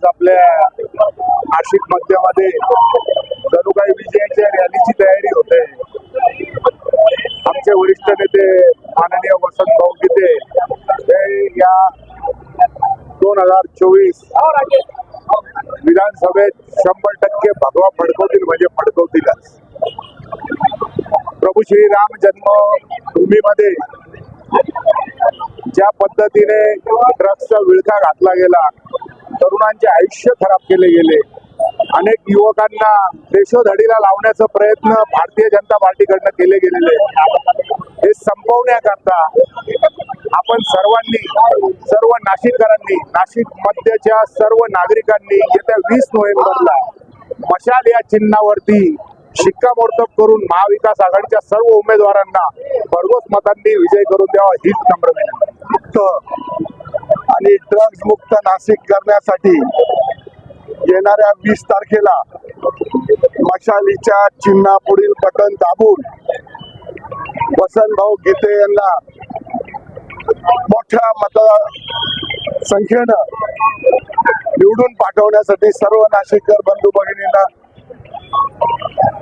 आज आपल्या नाशिक मध्यमध्ये जणू काही विजयाच्या रॅलीची तयारी होते. आमचे वरिष्ठ नेते माननीय वसंत भाऊ गीते हे या दोन हजार चोवीस विधानसभेत शंभर टक्के भगवा फडकवतील म्हणजे फडकवतीलच. प्रभू श्रीराम जन्मभूमीमध्ये ज्या पद्धतीने ड्रग्सचा विळखा घातला गेला तरुणांचे आयुष्य खराब केले गेले. अनेक युवकांना देशोधडीला लावण्याचा प्रयत्न भारतीय जनता पार्टीकडनं केले गेलेले. हे संपवण्याकरता आपण सर्वांनी सर्व नाशिककरांनी नाशिक मध्यच्या सर्व नागरिकांनी येत्या वीस नोव्हेंबरला मशाल या चिन्हावरती शिक्कामोर्तब करून महाविकास आघाडीच्या सर्व उमेदवारांना भरघोस मतांनी विजय करून द्यावा हीच नम्र विनंती. आणि ड्रग्ज मुक्त नाशिक करण्यासाठी येणाऱ्या वीस तारखेला मशालीच्या चिन्हापुढील बटन दाबून वसंत भाऊ गीते यांना मोठ्या मत संख्येनं निवडून पाठवण्यासाठी सर्व नाशिककर बंधू भगिनींना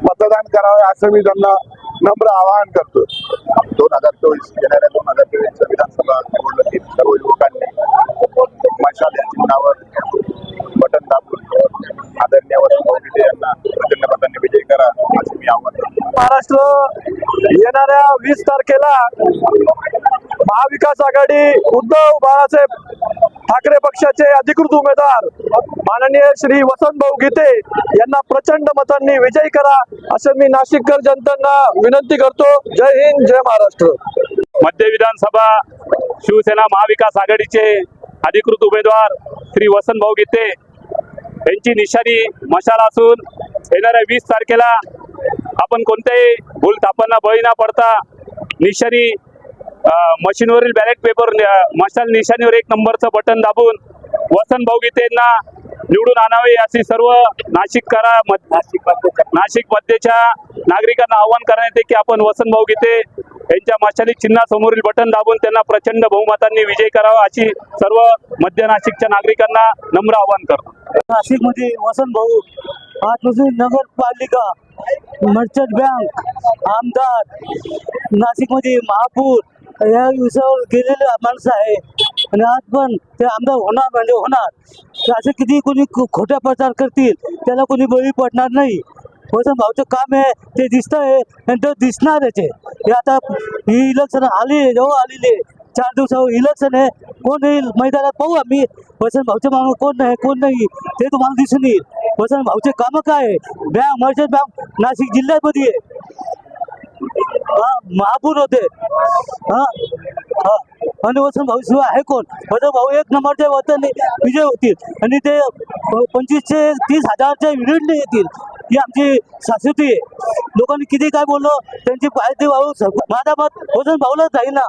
मतदान करावे असं मी त्यांना नम्र आवाहन करतो दोन हजार चोवीस येणाऱ्या दोन हजार चोवीसच्या विधानसभा निवडणुकीत सर्व युवकांनी महाराष्ट्र येणाऱ्या वीस तारखेला महाविकास आघाडी उद्धव बाळासाहेब ठाकरे पक्षाचे अधिकृत उमेदवार माननीय श्री वसंत भाऊ गीते यांना प्रचंड मतांनी विजयी करा असं मी नाशिककर जनतांना विनंती करतो. जय हिंद जय महाराष्ट्र. मध्य विधानसभा शिवसेना महाविकास आघाडीचे अधिकृत उमेदवार श्री वसंतभाऊ गीते यांची निशाणी मशाल असून येणाऱ्या वीस तारखेला आपण कोणत्याही भूलथापांना बळी न पडता निशाणी मशीनवरील बॅलेट पेपर मशाल निशाणीवर एक नंबरचं बटन दाबून वसंत भाऊ निवडून आणावे अशी सर्व नाशिककरा नाशिक नाशिक मध्येच्या नागरिकांना आवाहन करण्यात येते की आपण वसंत भाऊ गीते यांच्या मशाली चिन्हासमोरील बटन दाबून त्यांना प्रचंड बहुमतांनी विजय करावा अशी सर्व मध्य नाशिकच्या नागरिकांना नम्र आवाहन करतो. नाशिकमध्ये वसन वसंत भाऊ आजपासून नगरपालिका मर्चंट बँक आमदार नाशिकमध्ये महापूर या विषयावर गेलेले माणसं आहे. आणि आज पण ते आमदार होणार म्हणजे होणार. तर असे किती कोणी खोट्या प्रचार करतील त्याला कोणी बळी पडणार नाही. वसंत भाऊचं काम आहे ते दिसत आहे आणि ते दिसणारच आहे. हे आता ही इलेक्शन आली जवळ आलेली आहे. चार दिवसावर इलेक्शन आहे. कोण येईल मैदानात पाहू आम्ही. वसंत भाऊचं माणूस कोण नाही कोण नाही ते तुम्हाला दिसून येईल. वसंत भाऊचे काम काय आहे? बँक मर्चंट बँक नाशिक जिल्ह्यामध्ये आहे. महापूर होते. हा हा. आणि वसंत भाऊ शिवाय आहे कोण? वसंत भाऊ एक नंबरचे वतन विजय होतील. आणि ते पंचवीसशे तीस हजारच्या युनिटने येतील. ही आमची शाश्वती आहे. लोकांनी किती काय बोललो त्यांची पाहिजे भाऊ माझा मत वसंत भाऊलाच जाईल ना